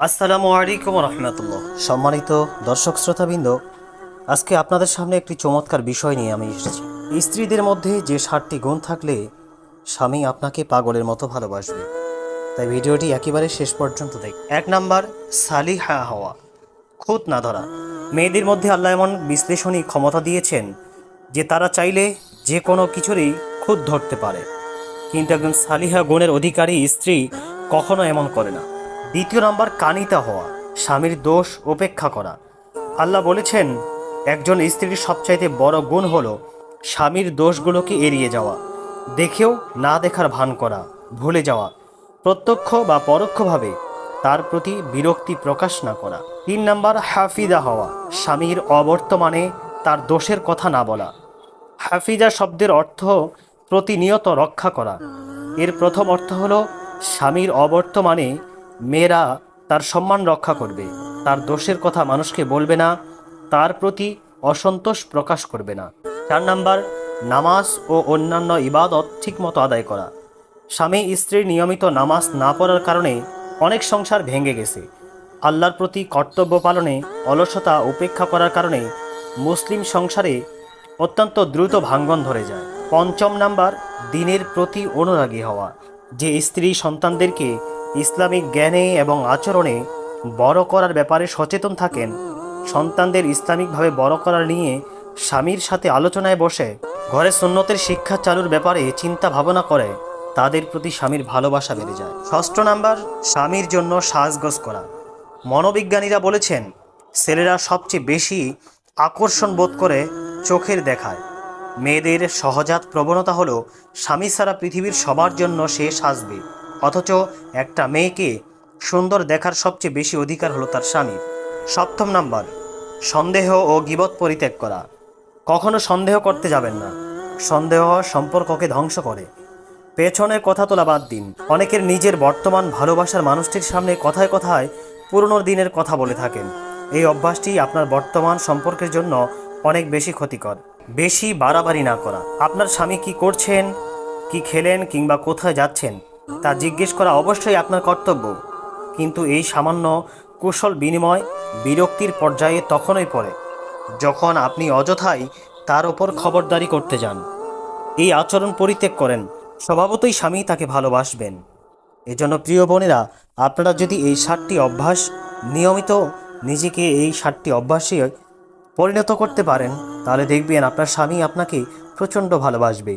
আসসালামু আলাইকুম রহমতুল্লাহ। সম্মানিত দর্শক শ্রোতাবৃন্দ, আজকে আপনাদের সামনে একটি চমৎকার বিষয় নিয়ে আমি এসেছি। স্ত্রীদের মধ্যে যে ষাটটি গুণ থাকলে স্বামী আপনাকে পাগলের মতো ভালোবাসবে। তাই ভিডিওটি একেবারে শেষ পর্যন্ত দেখ এক নাম্বার, সালিহা হওয়া, খুঁত না ধরা। মেয়েদের মধ্যে আল্লাহ এমন বিশ্লেষণী ক্ষমতা দিয়েছেন যে তারা চাইলে যে কোনো কিছুরই খুঁত ধরতে পারে। কিন্তু একজন সালিহা গুণের অধিকারী স্ত্রী কখনো এমন করে না। দ্বিতীয় নাম্বার কানিতা হওয়া, স্বামীর দোষ উপেক্ষা করা। আল্লাহ বলেছেন, একজন স্ত্রীর সবচাইতে বড় গুণ হলো স্বামীর দোষগুলোকে এড়িয়ে যাওয়া, দেখেও না দেখার ভান করা, ভুলে যাওয়া, প্রত্যক্ষ বা পরোক্ষভাবে তার প্রতি বিরক্তি প্রকাশ না করা। তিন নাম্বার হাফিদা হওয়া, স্বামীর অবর্তমানে তার দোষের কথা না বলা। হাফিজা শব্দের অর্থ প্রতিনিয়ত রক্ষা করা। এর প্রথম অর্থ হলো, স্বামীর অবর্তমানে মেয়েরা তার সম্মান রক্ষা করবে, তার দোষের কথা মানুষকে বলবে না, তার প্রতি অসন্তোষ প্রকাশ করবে না। চার নাম্বার, নামাজ ও অন্যান্য ইবাদত ঠিকমতো আদায় করা। স্বামী স্ত্রীর নিয়মিত নামাজ না পড়ার কারণে অনেক সংসার ভেঙে গেছে। আল্লাহর প্রতি কর্তব্য পালনে অলসতা উপেক্ষা করার কারণে মুসলিম সংসারে অত্যন্ত দ্রুত ভাঙ্গন ধরে যায়। পঞ্চম নাম্বার, দিনের প্রতি অনুরাগী হওয়া। যে স্ত্রী সন্তানদেরকে ইসলামিক জ্ঞানে এবং আচরণে বড় করার ব্যাপারে সচেতন থাকেন। সন্তানদের ইসলামিকভাবে বড় করা নিয়ে স্বামীর সাথে আলোচনায় বসে, ঘরে সুন্নতের শিক্ষা চালুর ব্যাপারে চিন্তা ভাবনা করে। তাদের প্রতি স্বামীর ভালোবাসা বেড়ে যায়। ষষ্ঠ নাম্বার, স্বামীর জন্য সাজগোজ করা। মনোবিজ্ঞানীরা বলেছেন, ছেলেরা সবচেয়ে বেশি আকর্ষণ বোধ করে চোখের দেখায়। মেয়েদের সহজাত প্রবণতা হলো, স্বামী ছাড়া পৃথিবীর সবার জন্য সে সাজবে। অথচ একটা মেয়েকে সুন্দর দেখার সবচেয়ে বেশি অধিকার হলো তার স্বামীর সপ্তম নাম্বার, সন্দেহ ও গিবত পরিত্যাগ করা। কখনো সন্দেহ করতে যাবেন না। সন্দেহ সম্পর্ককে ধ্বংস করে। পেছনের কথা তোলা বাদ দিন। অনেকের নিজের বর্তমান ভালোবাসার মানুষটির সামনে কথায় কথায় পুরনো দিনের কথা বলে থাকেন। এই অভ্যাসটি আপনার বর্তমান সম্পর্কের জন্য অনেক বেশি ক্ষতিকর। বেশি বাড়াবাড়ি না করা। আপনার স্বামী কি করছেন? কি খেলেন? কিংবা কোথায় যাচ্ছেন? তা জিজ্ঞেস করা অবশ্যই আপনার কর্তব্য। কিন্তু এই সামান্য কুশল বিনিময় বিরক্তির পর্যায়ে তখনই পড়ে, যখন আপনি অযথাই তার ওপর খবরদারি করতে যান। এই আচরণ পরিত্যাগ করেন, স্বভাবতই স্বামী তাকে ভালোবাসবেন। এজন্য প্রিয় বোনেরা, আপনারা যদি এই সাতটি অভ্যাস নিয়মিত নিজেকে এই সাতটি অভ্যাসে পরিণত করতে পারেন, তাহলে দেখবেন আপনার স্বামী আপনাকে প্রচণ্ড ভালোবাসবে।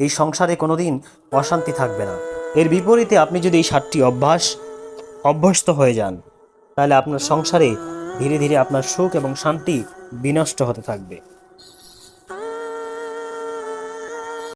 এই সংসারে কোনোদিন অশান্তি থাকবে না। এর বিপরীতে আপনি যদি এই সাতটি অভ্যাস অভ্যস্ত হয়ে যান, তাহলে আপনার সংসারে ধীরে ধীরে আপনার সুখ এবং শান্তি বিনষ্ট হতে থাকবে।